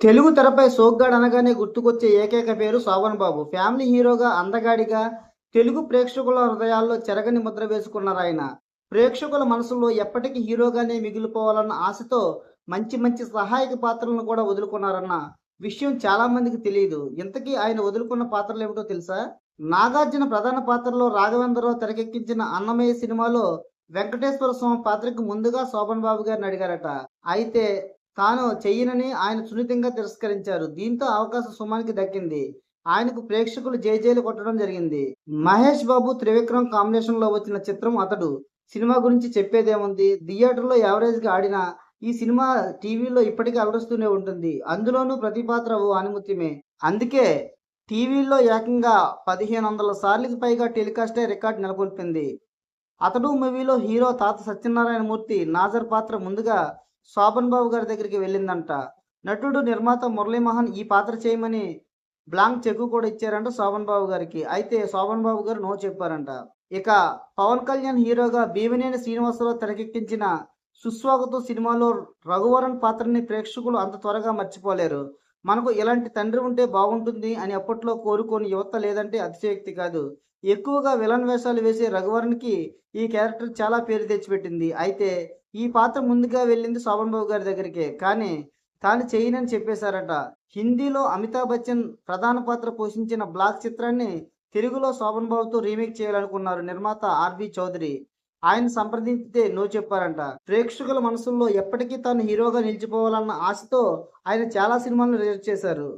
తెలుగు తెరపై సోగ్గాడ్ అనగానే గుర్తుకొచ్చే ఏకైక పేరు శోభన్ బాబు ఫ్యామిలీ హీరోగా అందగాడిగా తెలుగు ప్రేక్షకుల హృదయాల్లో చెరగని ముద్ర వేసుకున్నారు ఆయన. ప్రేక్షకుల మనసులో ఎప్పటికీ హీరోగానే మిగిలిపోవాలన్న ఆశతో మంచి మంచి సహాయక పాత్రలను కూడా వదులుకున్నారన్న విషయం చాలా మందికి తెలియదు. ఇంతకీ ఆయన వదులుకున్న పాత్రలు ఏమిటో తెలుసా? నాగార్జున ప్రధాన పాత్రలో రాఘవేంద్రరావు తెరకెక్కించిన అన్నమయ్య సినిమాలో వెంకటేశ్వర స్వామి పాత్రకు ముందుగా శోభన్ బాబు గారిని అడిగారట. అయితే తాను చెయ్యనని ఆయన సున్నితంగా తిరస్కరించారు. దీంతో అవకాశం సుమానికి దక్కింది. ఆయనకు ప్రేక్షకులు జేజేలు కొట్టడం జరిగింది. మహేష్ బాబు త్రివిక్రమ్ కాంబినేషన్లో వచ్చిన చిత్రం అతడు. సినిమా గురించి చెప్పేదేముంది? థియేటర్లో యావరేజ్గా ఆడిన ఈ సినిమా టీవీలో ఇప్పటికీ అలరుస్తూనే ఉంటుంది. అందులోనూ ప్రతి పాత్ర ఓ అనుమతిమే అందుకే టీవీలో ఏకంగా పదిహేను వందల సార్లకి పైగా టెలికాస్టే రికార్డ్ నెలకొల్పింది. అతడు మూవీలో హీరో తాత సత్యనారాయణ మూర్తి నాజర్ పాత్ర ముందుగా శోభన్ బాబు గారి దగ్గరికి వెళ్ళిందంట. నటుడు నిర్మాత మురళీమోహన్ ఈ పాత్ర చేయమని బ్లాంక్ చెక్ కూడా ఇచ్చారంట శోభన్ బాబు గారికి. అయితే శోభన్ బాబు గారు నో చెప్పారంట. ఇక పవన్ కళ్యాణ్ హీరోగా భీమినేని శ్రీనివాసరావు తెరకెక్కించిన సుస్వాగతం సినిమాలో రఘువరన్ పాత్రని ప్రేక్షకులు అంత త్వరగా మర్చిపోలేరు. మనకు ఇలాంటి తండ్రి ఉంటే బాగుంటుంది అని అప్పట్లో కోరుకొని యువత లేదంటే అతిశయోక్తి కాదు. ఎక్కువగా విలన్ వేషాలు వేసే రఘువరన్కి ఈ క్యారెక్టర్ చాలా పేరు తెచ్చిపెట్టింది. అయితే ఈ పాత్ర ముందుగా వెళ్ళింది శోభన్ బాబు గారి దగ్గరికే. కానీ తాను చేయనని చెప్పేశారట. హిందీలో అమితాబ్ బచ్చన్ ప్రధాన పాత్ర పోషించిన బ్లాక్ చిత్రాన్ని తెలుగులో శోభన్ బాబుతో రీమేక్ చేయాలనుకున్నారు నిర్మాత ఆర్బి చౌదరి. ఆయన సంప్రదించితే నో చెప్పారంట. ప్రేక్షకుల మనసుల్లో ఎప్పటికీ తాను హీరోగా నిలిచిపోవాలన్న ఆశతో ఆయన చాలా సినిమాలను రిలీజ్ చేశారు.